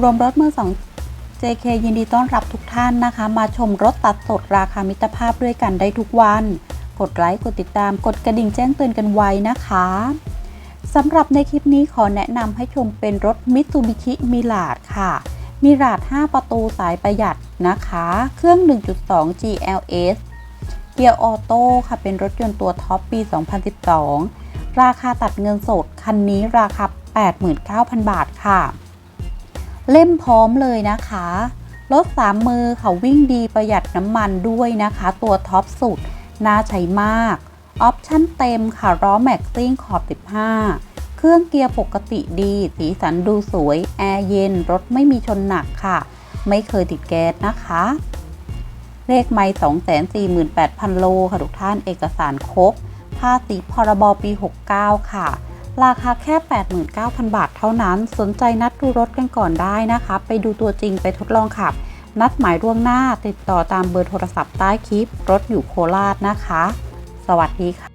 รวมรถมือสอง JK ยินดีต้อนรับทุกท่านนะคะ มาชมรถตัดสดราคามิตรภาพด้วยกันได้ทุกวัน กดไลค์กดติดตามกดกระดิ่งแจ้งเตือนกันไว้นะคะสำหรับในคลิปนี้ขอแนะนำให้ชมเป็นรถ Mitsubishi Mirage ค่ะ Mirage 5 ประตูสายประหยัดนะคะ เครื่อง 1.2 GLS เกียร์ออโต้ค่ะเป็นรถยนต์ตัวท็อปปี 2012 ราคาตัดเงินสด คันนี้ราคา 89,000 บาทค่ะ เล่มพร้อมเลยนะคะ รถสามมือเขาวิ่งดีประหยัดน้ำมันด้วยนะคะ ตัวท็อปสุด น่าใช้มาก ออปชั่นเต็มค่ะล้อแม็กซิ่งขอบ 15 เครื่องเกียร์ปกติดี สีสันดูสวย แอร์เย็น รถไม่มีชนหนักค่ะ ไม่เคยติดแก๊สนะคะ เลขไม่248,000 โลค่ะทุกท่านเอกสารครบภาษีพรบปี 69 ค่ะ ราคาแค่ 89,000 บาทเท่านั้น สนใจนัดดูรถกันก่อนได้นะคะ ไปดูตัวจริงไปทดลองขับ นัดหมายร่วงหน้าติดต่อตามเบอร์โทรศัพท์ใต้คลิป รถอยู่โคราชนะคะ สวัสดีค่ะ